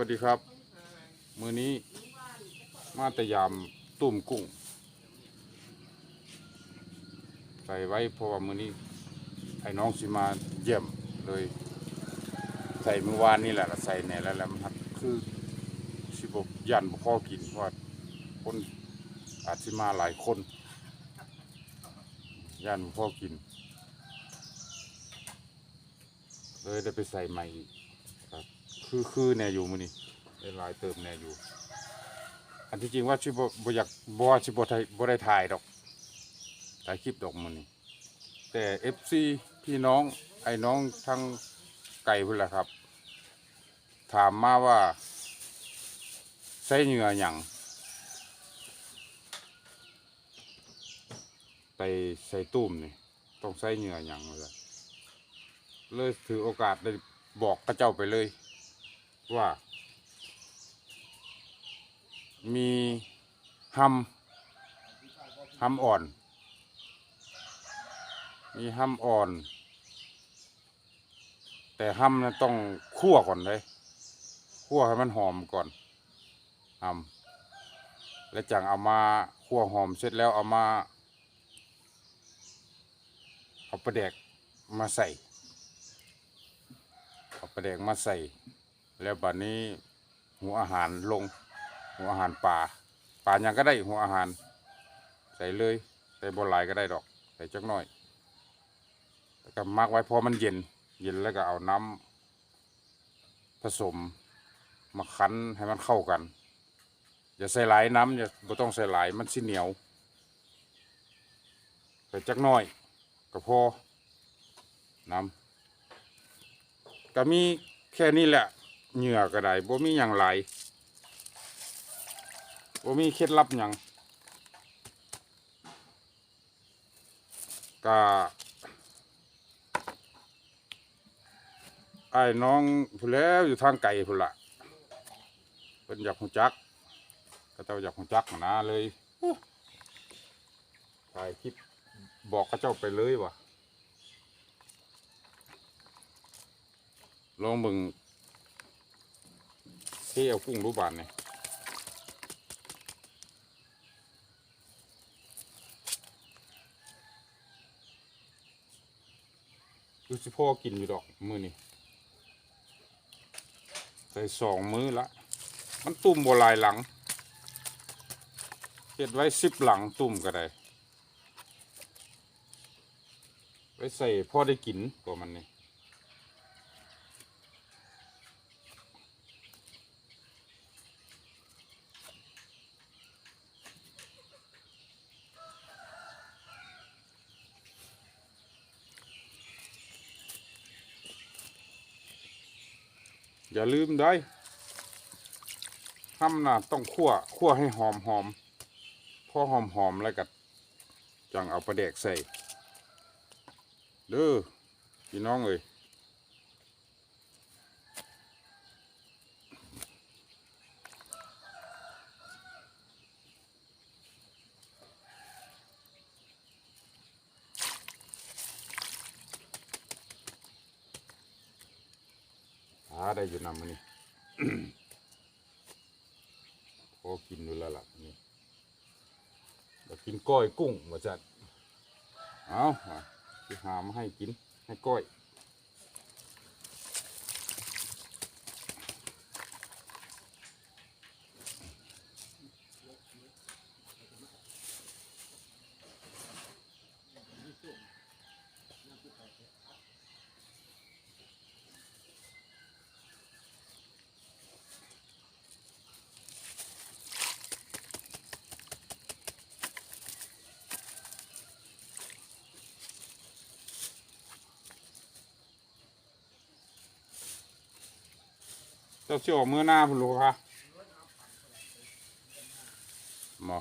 สวัสดีครับ มือนี้มาตยามตุ่มกุ้ง ใส่ไว้เพราะว่ามือนี้ไอ้น้องสิมาเยี่ยมเลย ใส่เมื่อวานนี่แหละใส่แหน่แล้วแหล้วมันคือสิบยันบ่พอกินเพราะว่าคนอาจสิมาหลายคนยันบ่พอกิน เลยได้ไปใส่ใหม่อีก คือคือแน่อยู่มือนี้ได้หลายเติมแน่อยู่ อันที่จริงว่าชิบบ่อยากบ่ชิบไทยบ่ได้ถ่ายดอกถ่ายคลิปดอกมือนี้แต่เอฟซีพี่น้องไอ้น้องทั้งไก่พุ่นแหละครับ ถามมาว่าใส่เหงื่อหยังไปใส่ตุ้มนี่ต้องใส่เหงื่อหยังเลยเลยถือโอกาสได้บอกกระเจ้าไปเลย ว่า มีหำหำอ่อน มีหำอ่อน แต่หำนะต้องคั่วก่อนเลยคั่วให้มันหอมก่อนหำแล้วจังเอามาคั่วหอมเสร็จแล้วเอามาเอาปลาแดกมาใส่ เอาปลาแดงมาใส่ แล้วบัดนี้ หัวอาหารลง หัวอาหารป่าป่ายังก็ได้หัวอาหาร ใส่เลยใส่บนหลายก็ได้ดอกใส่จักหน่อยแล้วก็มักไว้พอมันเย็น เย็นแล้วก็เอาน้ำผสมมาคั้นให้มันเข้ากัน อย่าใส่หลายน้ำอย่าบ่ต้องใส่หลายมันสิเหนียวใส่จักหน่อยก็พอน้ำก็มีแค่นี้แหละ เหงื่อก็ได้บ่มีอย่างไรบ่มีเคล็ดลับหยังก็ไอ้น้องพูนแล้วอยู่ทางไกลพุ่นละเป็นอยากหูจักก็เจ้าอยากหูจักนะเลยถ่ายคลิปบอกกับเจ้าไปเลยว่ะลองเบิ่ง ที่เอากุ้งรูบานเนี่ยดูสิพ่อกินอยู่ดอกมือนี่ใส่สองมือละ มันตุ่มบลายหลังเก็บไว้สิบหลังตุ่มก็ได้ ไว้ใส่พ่อได้กินตัวมันนี่ อย่าลืมได้ห้ามนะต้องคั่วคั่วให้หอมหอมพอหอมหอมแล้วก็จังเอาปลาแดกใส่ เด้อพี่น้องเอ้ยาได้อยู่นำมันนี่พอกินดูแล้วล่ะนี่เรากินก้อยกุ้งมาจัดเอามาที่หามาให้กินให้ก้อย เจ้าเชี่ยวมือหน้าพุ่นลูกค่ะหมอ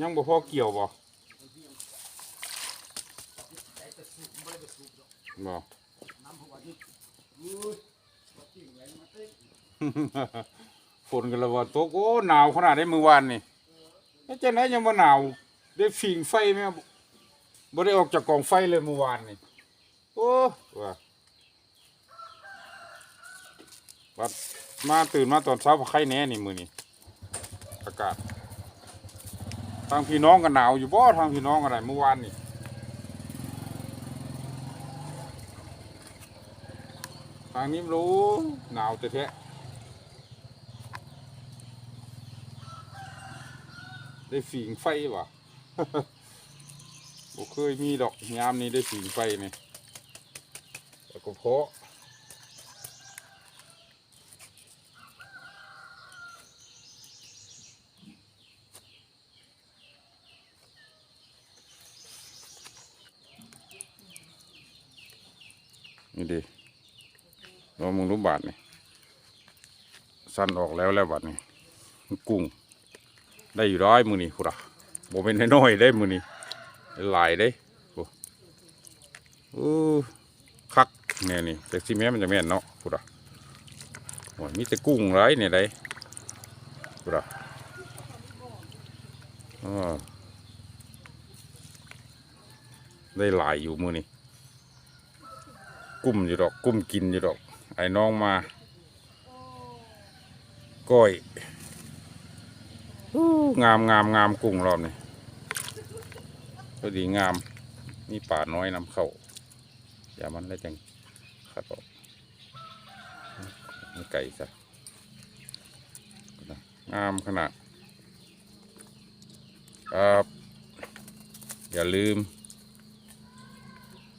ยังบ่พอเกี่ยวบ่บ่ฝนกันละวันตกโอ้หนาวขนาดได้มือวานนี่แล้วจะไหนยังบ่หนาวได้ฟิงไฟไหมบ่ได้ออกจากกองไฟเลยเมื่อวานนี่โอ้ว่า วัดมาตื่นมาตอนเช้าพอไข้แน่นี่มือนี่อากาศ ทางพี่น้องกันหนาวอยู่บ่ทางพี่น้องอะไรเมื่อวานนี่ทางนี้ไม่รู้หนาวแต่แท้ได้ฝีงไฟวะบ่เคยมีดอกยามนี้ได้ฝีงไฟนี่แล้วก็เพาะ นี่ดิลองมึงรู้บาทนี่สั้นออกแล้วแล้วบาทนี่กุ้ง ได้อยู่ร้อยมือนี่พุระโบเป็นน้อยได้มือนี่หลายได้โอ้โอ้คักเนี่ยนี่แต่ซีแม่มันจะแม่นเนาะพุระโอ้ยมีแต่กุ้งไรเนี่ยได้พุระอ้อได้หลายอยู่มือนี่ กุ้มอยู่ดอก กุ้มกินอยู่ดอก ไอ้น้องมาก้อยหูงามงามงามกุ้งรอบนี้พอดีงามนี่ป่าน้อยนำเข้าอย่ามันได้จังขัดออกนี่ไก่ซะงามขนาดครับอย่าลืม